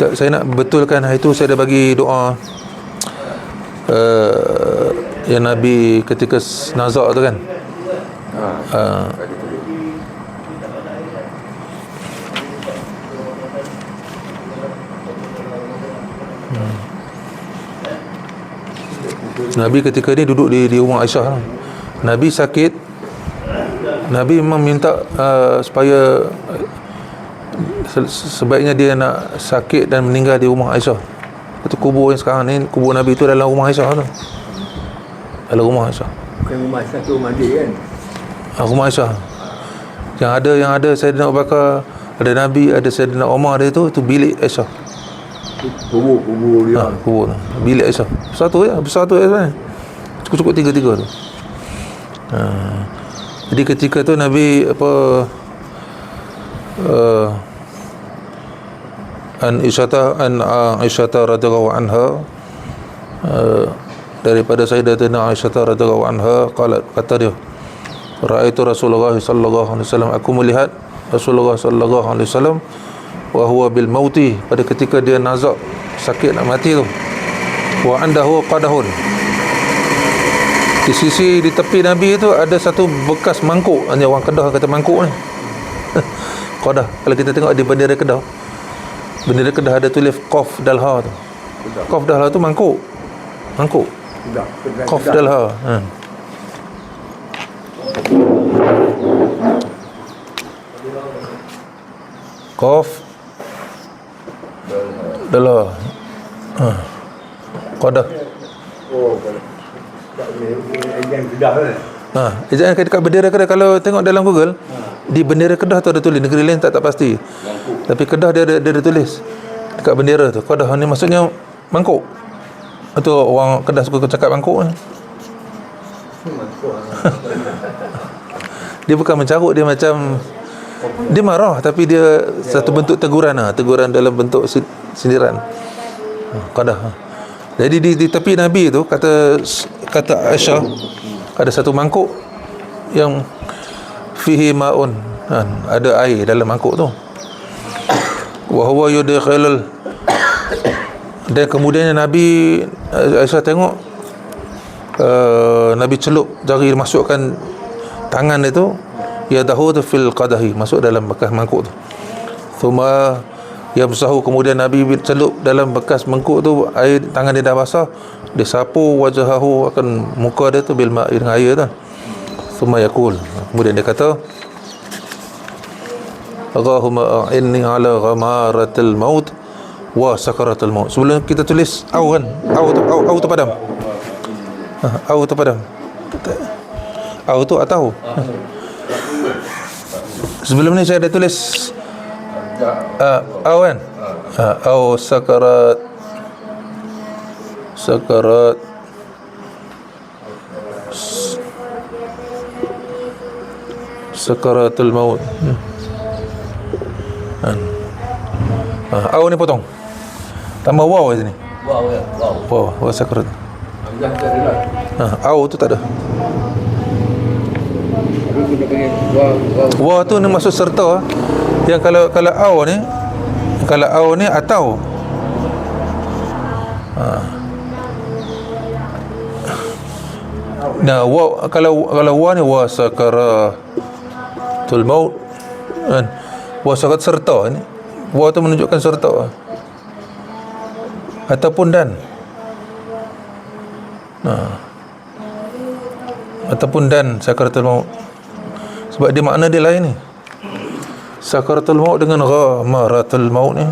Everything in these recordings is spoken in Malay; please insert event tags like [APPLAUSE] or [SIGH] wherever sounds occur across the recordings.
tak, saya nak betulkan hari itu saya dah bagi doa uh, yang Nabi ketika nazak tu kan? Uh, Nabi ketika ni duduk di, di rumah Aisyah Nabi sakit. Nabi memang minta uh, supaya uh, se- sebaiknya dia nak sakit dan meninggal di rumah Aisyah. Itu kubur yang sekarang ni kubur Nabi itu dalam rumah Aisyah tu. Dalam rumah Aisyah. Bukan rumah satu rumah dia kan Ha, rumah Aisyah. Yang ada yang ada Saidina Abu Bakar, ada Nabi, ada Saidina Umar dia tu tu bilik Aisyah. Kubur-kubur dia Ha, kubur tu. Bilik Aisyah. Besar tu ya, besar tu ya sebenarnya. Cukup-cukup tiga-tiga tu. Ha. Jadi ketika tu Nabi apa uh, an Isyata an Aisyata radhiyallahu anha uh, daripada Sayyidatina Aisyata radhiyallahu anha qalat kata dia Ra'aitu Rasulullah sallallahu alaihi wasallam. Aku melihat Rasulullah sallallahu alaihi wasallam wa huwa bil mauti pada ketika dia nazak sakit nak mati tu. Wa andahu qadahun. Di sisi di tepi Nabi tu ada satu bekas mangkuk. Hanya orang Kedah kata mangkuk ni. [LAUGHS] Qadah. Kalau kita tengok di bendera Kedah bendera Kedah ada tulis Qaf Dalha tu. Qaf Dalha tu mangkuk. Mangkuk. Qaf Dalha ha. Qaf Dalha ha. Qadah Oh kan? Ha, ejaan dekat bendera Kedah? Kalau tengok dalam Google di bendera Kedah tu ada tulis negeri lain tak tak pasti. Tapi Kedah dia ada dia ada tulis dekat bendera tu. Kedah ni maksudnya mangkuk. Itu orang Kedah suka cakap mangkuk ni. [LAUGHS] dia bukan mencarut dia macam dia marah tapi dia satu bentuk teguran lah, teguran dalam bentuk si- sindiran. Ha, Kedah. ha. Jadi di, di tepi Nabi tu kata kata Aisyah ada satu mangkuk yang fihi maun kan, ada air dalam mangkuk tu wa huwa yudkhilul dan kemudian Nabi Aisyah tengok uh, Nabi celup jari masukkan tangan itu ya dahu tu fil qadahi masuk dalam bekas mangkuk tu. Thumma yamsahu kemudian Nabi celup dalam bekas mangkuk tu air tangan dia dah basah dia sapu wajahahu akan muka dia tu bil ma' dengan air tu. Thumma yaqul. Kemudian dia kata Allahumma a'inni ala ghamaratil maut wa sakaratul maut sebelum kita tulis au kan au tu au, au tu padam ha, au tu padam au tu atau sebelum ni saya ada tulis uh, au kan uh, au sakarat sakarat sakaratul maut hmm. Kan? Uh, au ni potong? Tambah waw kat sini? Wow ya Wow tak ada lah. Uh, au tu tak ada. Wow Wow tu ni maksud serta yang kalau kalau au ni kalau au ni atau. Ha. Nah, wa kalau kalau wa ni wa sakaratul maut. Kan wa sakarat serta ni. Wa tu menunjukkan serta. Ataupun dan. Nah ataupun dan sakaratul maut. Sebab dia makna dia lain ni. Sakaratul maut dengan ghamaratul maut ni.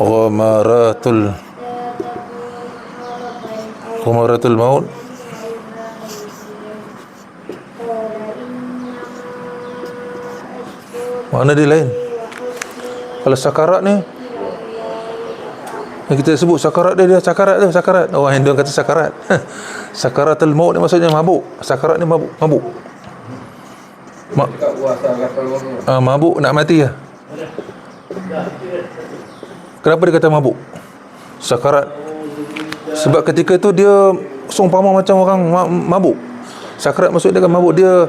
Ghamaratul ghamaratul maut makna dia lain? Kalau sakarat ni yang kita sebut sakarat dia dia sakarat tu sakarat. Orang Hindu kata sakarat. [LAUGHS] Sakaratul maut ni maksudnya mabuk. Sakarat ni mabuk mabuk. Ma- Ah, mabuk nak mati lah Kenapa dia kata mabuk? Sakarat. Sebab ketika tu dia Seumpama macam orang ma- mabuk. Sakarat maksud dia kan mabuk. Dia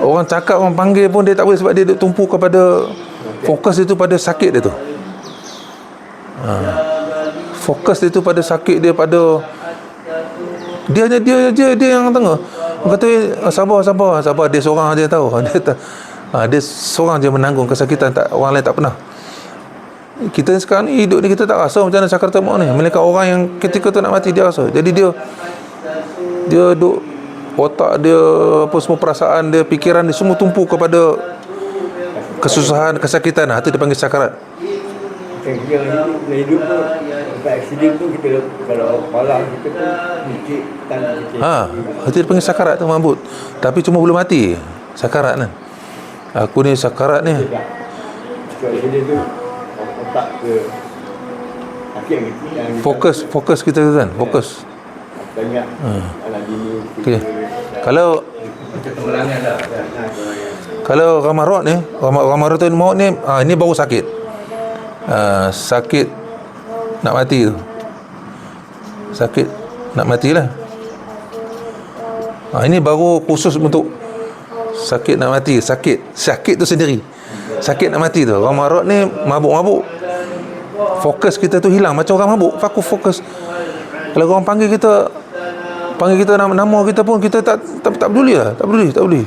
Orang cakap, orang panggil pun dia tak boleh Sebab dia duk tumpu kepada Fokus itu pada sakit dia tu. Ha. fokus dia tu pada sakit dia pada dia hanya dia dia dia yang tengah Dia kata "Ah, sabar sabar sabar. Dia seorang aja tahu. [LAUGHS] Dia tak, ha, dia seorang je menanggung kesakitan tak orang lain tak pernah. Kita sekarang ni hidup ni kita tak rasa macam mana sakaratul maut ni. Melainkan orang yang ketika tu nak mati dia rasa. Jadi dia dia duk otak dia apa semua perasaan dia fikiran dia semua tumpu kepada kesusahan kesakitan. Itu dia panggil sakarat. Kita yang hidup, kita Kalau kepala kita tu Mikir Tan fikir ha itu dia sakarat tu mabut tapi cuma belum mati sakarat kan aku ni sakarat ni. Fokus fokus kita tu kan fokus Banyak. Anak bini okey kalau Kalau Ramarot ni Ram- Ramaratul maut ni ha, Ini baru sakit. Ha, Sakit Nak mati tu. Sakit Nak matilah ha, Ini baru khusus untuk Sakit nak mati. Sakit Sakit tu sendiri. Sakit nak mati tu. Ramarot ni Mabuk-mabuk. Fokus kita tu hilang. Macam orang mabuk Fokus fokus Kalau orang panggil kita Panggil kita nama, nama kita pun Kita tak tak, tak peduli lah Tak peduli Tak peduli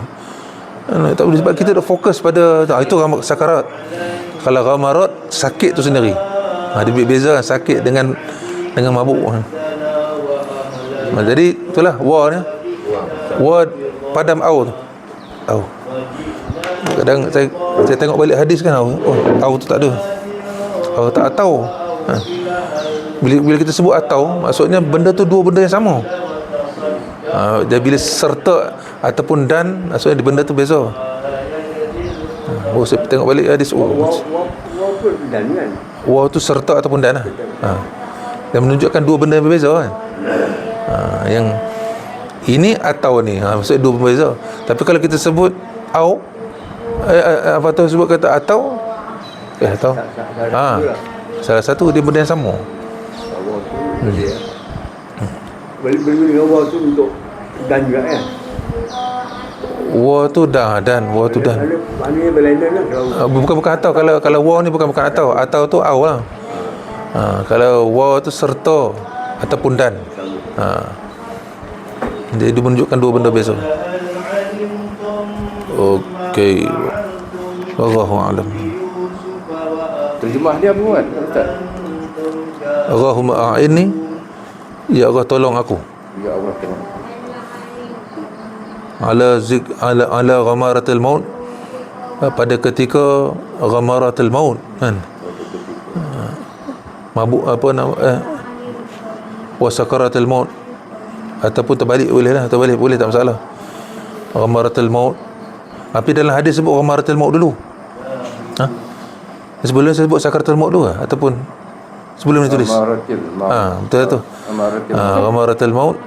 tak boleh sebab kita dah fokus pada ah, itu ram- sakarat. Kalau ramarat sakit tu sendiri. Ha, dia beza sakit dengan dengan mabuk. Ha, jadi itulah wa ni. Wa padam au tu. Au. Kadang saya saya tengok balik hadis kan au. Oh, au tu tak ada. Au tak tahu. Ha. Bila bila kita sebut atau maksudnya benda tu dua benda yang sama. Ha, dia bila serta ataupun dan maksudnya di benda tu beza. Ha, oh saya tengok balik hadis oh, Wah Wah Wah pun Dan kan Wow tu serta ataupun dan lah. Ha. Yang menunjukkan dua benda yang berbeza kan. Ha, yang ini atau ni. Ha, maksudnya dua benda berbeza. Tapi kalau kita sebut au eh, eh, apa tu sebut kata atau eh atau ha, salah satu dia benda yang sama. Tu Dia Beli-beli dengan wah tu untuk Dan juga kan Wa tu dah dan wa tu Maknanya berlainan lah Kalau Uh, bukan bukan atau kalau kalau wow ni bukan bukan atau atau tu au lah. Ha, kalau wow tu serta ataupun dan. Ha. Jadi dia menunjukkan dua benda beza. Okey. Wallahu a'lam. Terjemah dia apa buat Ustaz? Allahumma a'inni. Ya Allah tolong aku. Ya Allah tolong. Ala zik ala ala ghamaratil maut. Ha, pada ketika ghamaratil maut kan? Ha. mabuk apa nama eh wa sakaratul maut. Ataupun terbalik boleh lah terbalik boleh tak masalah. Ghamaratul maut. Tapi dalam hadis sebut ghamaratul maut dulu. Ha? Sebelum saya sebut sakaratul maut dulu lah ataupun sebelum ni tulis? Amaratil ha betul tu. Amaratil ha, ghamaratul maut.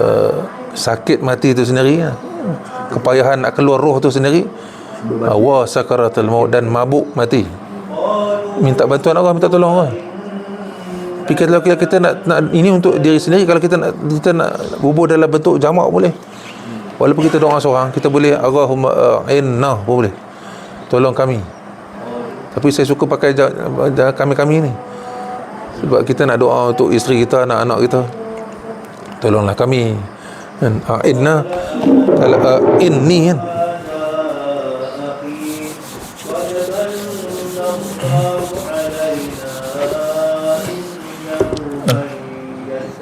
Uh, sakit mati tu sendiri ha. kepayahan nak keluar roh tu sendiri. Ha, wa sakaratul maut dan mabuk mati. Minta bantuan Allah minta tolong Allah tapi kalau kita, kita nak, nak ini untuk diri sendiri kalau kita nak kita nak bubur dalam bentuk jamak boleh. Walaupun kita doa seorang kita boleh Allahumma inna pun boleh. Tolong kami tapi saya suka pakai kami-kami ni. Sebab kita nak doa untuk isteri kita anak-anak kita. Tolonglah kami. Kan? Ah, inna kalau uh, inni kan?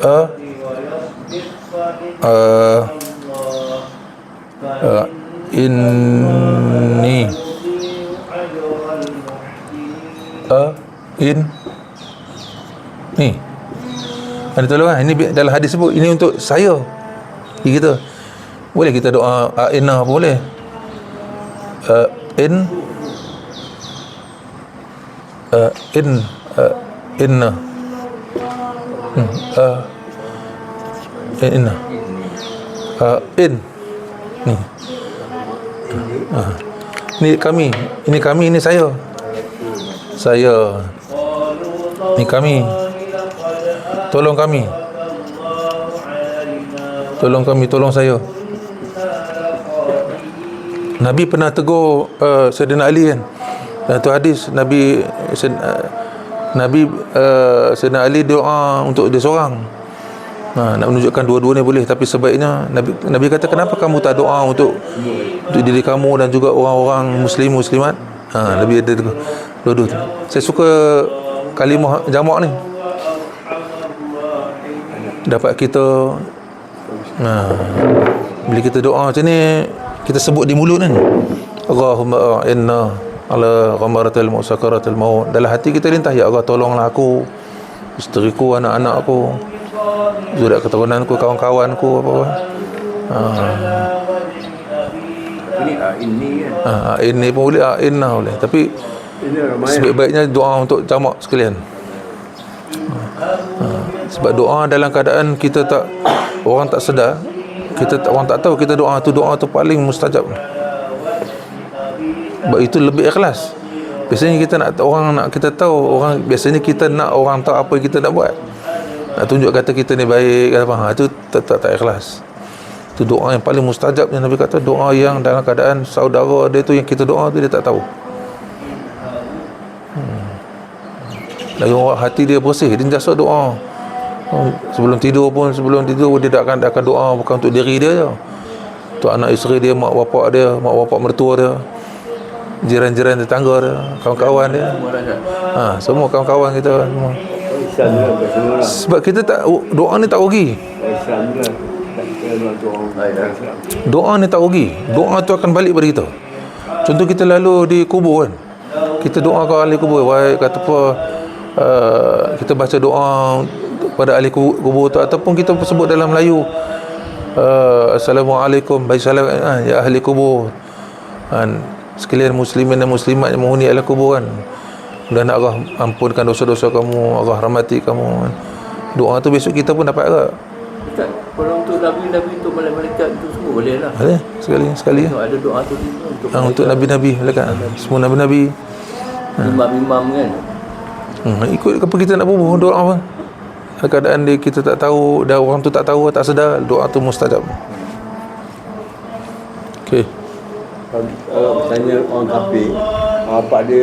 Uh, uh, ada tolong kan ini dalam hadis sebut ini untuk saya. Diri kita boleh kita doa uh, inna apa boleh? Uh, in uh, in uh, inna. Hmm, uh, in inna. Uh, in ni. Uh, ni kami ini kami ini saya. Saya. Ni kami tolong kami. Tolong kami tolong saya. Nabi pernah tegur uh, Sayyidina Ali kan? Dalam tu hadis Nabi uh, Nabi uh, Sayyidina Ali doa untuk dia seorang. Ha, nak menunjukkan dua-dua ni boleh tapi sebaiknya Nabi Nabi kata kenapa kamu tak doa untuk untuk diri kamu dan juga orang-orang muslim muslimat? Ha, Nabi ada dua-dua saya suka kalimah jamak ni dapat kita ha, bila kita doa macam ni kita sebut di mulut kan Allahumma inna ala ghamaratil musakaratil maut. Dalam hati kita lintah ya Allah tolonglah aku isteriku anak-anak aku zuriat keturunanku kawan-kawanku apa ha, Ini ini kan. ha, ini pun boleh inna boleh. Tapi Ini sebaik-baiknya doa untuk jamak sekalian. Ha, sebab doa dalam keadaan kita tak orang tak sedar kita tak, orang tak tahu kita doa tu doa tu paling mustajab. Sebab itu lebih ikhlas. Biasanya kita nak orang nak kita tahu orang biasanya kita nak orang tahu apa yang kita nak buat. Nak tunjuk kata kita ni baik apa. Ha, itu tak, tak, tak ikhlas. Itu doa yang paling mustajab yang Nabi kata doa yang dalam keadaan saudara dia tu yang kita doa tu dia tak tahu. Lagi orang hati dia bersih dia jasa doa sebelum tidur pun sebelum tidur dia tak akan, akan doa bukan untuk diri dia je. Untuk anak isteri dia mak bapak dia mak bapak mertua dia jiran-jiran tetangga dia kawan-kawan dia. Ha, semua kawan-kawan kita kat semua. Sebab kita tak doa ni tak rugi. Baik, doa ni tak rugi. Doa tu akan balik pada kita. Contoh kita lalu di kubur kan. Kita doa ke ahli kubur. Wahai kata apa uh, kita baca doa pada ahli ku- kubur tu ataupun kita sebut dalam Melayu uh, Assalamualaikum. Baik salam uh, ya ahli kubur. Kan sekalian muslimin dan muslimat yang menghuni ahli kubur kan. Dan Allah ampunkan dosa-dosa kamu Allah rahmati kamu kan. doa tu besok kita pun dapat Ustaz, kalau untuk Nabi-Nabi tu malaikat tu semua boleh lah. ada sekali sekali. Ada doa tu untuk Ah, untuk nabi-nabi lekat semua nabi-nabi. Imam-imam kan. hmm, ikut apa kita nak bubuh doa apa? dalam keadaan dia kita tak tahu dah orang tu tak tahu tak sedar doa tu mustajab. Okey. Kalau tanya orang kafir, apa dia